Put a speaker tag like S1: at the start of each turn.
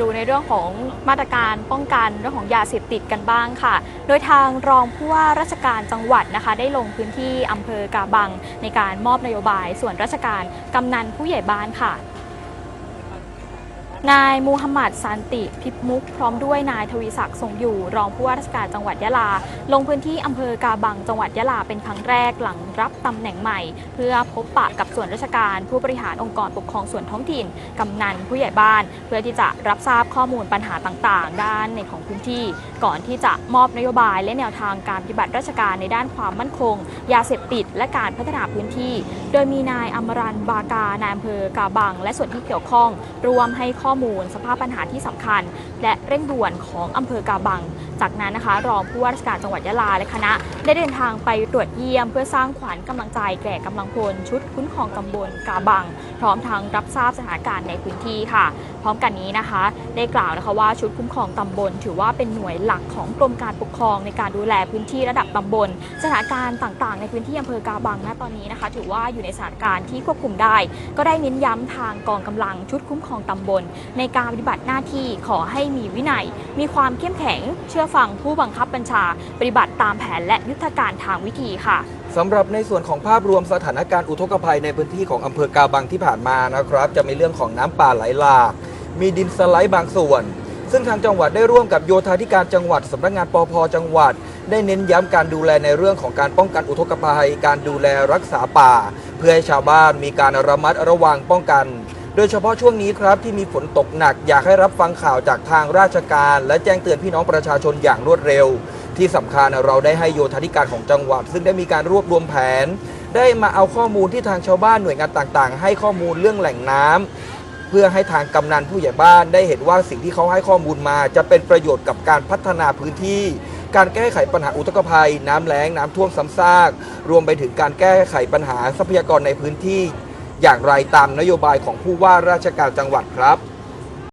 S1: ดูในเรื่องของมาตรการป้องกันเรื่องของยาเสพติดกันบ้างค่ะ โดยทางรองผู้ว่าราชการจังหวัดนะคะ ได้ลงพื้นที่อำเภอกาบัง ในการมอบนโยบายส่วนราชการกำนันผู้ใหญ่บ้านค่ะ นายมูฮัมหมัดสันติพิมุก พร้อมด้วยนายทวีศักดิ์ทรงอยู่ รองผู้ว่าราชการจังหวัดยะลา ลงพื้นที่อำเภอกาบังจังหวัดยะลาเป็นครั้งแรกหลังรับตำแหน่งใหม่ เพื่อพบปะกับส่วนราชการ ผู้บริหารองค์กรปกครองส่วนท้องถิ่น กำนันผู้ใหญ่บ้าน เพื่อที่จะรับทราบข้อมูลปัญหาต่างๆ ด้านในของพื้นที่ ก่อนที่จะมอบนโยบายและแนวทางการปฏิบัติราชการในด้านความมั่นคง ยาเสพติด และการพัฒนาพื้นที่ โดยมีนายอมรันบากานายอำเภอกาบัง และส่วนที่เกี่ยวข้องรวมให้ข้อมูล สภาพปัญหาที่สำคัญ และเร่งด่วนของอำเภอกาบัง จากนั้นนะคะ รองผู้ว่าราชการจังหวัดยะลาและคณะ ได้เดินทางไปตรวจเยี่ยม เพื่อสร้างขวัญกำลังใจแก่กำลังพลชุดคุ้นครองตำบลกาบัง พร้อมทั้งรับทราบสถานการณ์ในพื้นที่ค่ะ พร้อมกันนี้นะคะ ได้กล่าวนะคะว่าชุดคุ้มครองตำบล ถือว่าเป็นหน่วยหลักของกรมการปกครองในการดูแลพื้นที่ระดับตำบล สถานการณ์ต่างๆ ในพื้นที่อำเภอกาบังณตอนนี้นะคะ ถือว่าอยู่ในสถานการณ์ที่ควบคุมได้ ก็ได้เน้นย้ำทางกองกำลังชุดคุ้มครองตำบลในการปฏิบัติหน้าที่ขอให้มีวินัย มีความเข้มแข็งเชื่อฟังผู้บังคับบัญชา ปฏิบัติตามแผนและยุทธการทางวิธีค่ะ
S2: สำหรับในส่วนของภาพรวมสถานการณ์อุทกภัยในพื้นที่ของอำเภอกาบังที่ผ่านมานะครับ จะมีเรื่องของน้ำป่าไหลหลาก มีดินสไลด์บางส่วน ซึ่งทางจังหวัดได้ร่วมกับโยธาธิการจังหวัดสำนักงานปพจังหวัด ได้เน้นย้ำการดูแลในเรื่องของการป้องกันอุทกภัย การดูแลรักษาป่า เพื่อให้ชาวบ้านมีการระมัดระวังป้องกัน โดยเฉพาะช่วงนี้ครับที่มีฝนตกหนักอยากให้รับฟังข่าวจากทางราชการ และแจ้งเตือนพี่น้องประชาชนอย่างรวดเร็ว ที่สำคัญเราได้ให้โยธาธิการของจังหวัด ซึ่งได้มีการรวบรวมแผน ได้มาเอาข้อมูลที่ทางชาวบ้านหน่วยงานต่างๆ ให้ข้อมูลเรื่องแหล่งน้ำเพื่อให้ทางกำนันผู้ใหญ่บ้านได้เห็นว่าสิ่งที่เขาให้ข้อมูลมา จะเป็นประโยชน์กับการพัฒนาพื้นที่การแก้ไขปัญหาอุทกภัย น้ำแล้ง น้ำท่วมซ้ำซาก รวมไปถึงการแก้ไขปัญหาทรัพยากรในพื้นที่ อย่างไรตามนโยบายของผู้ว่าราชการจังหวัดครับ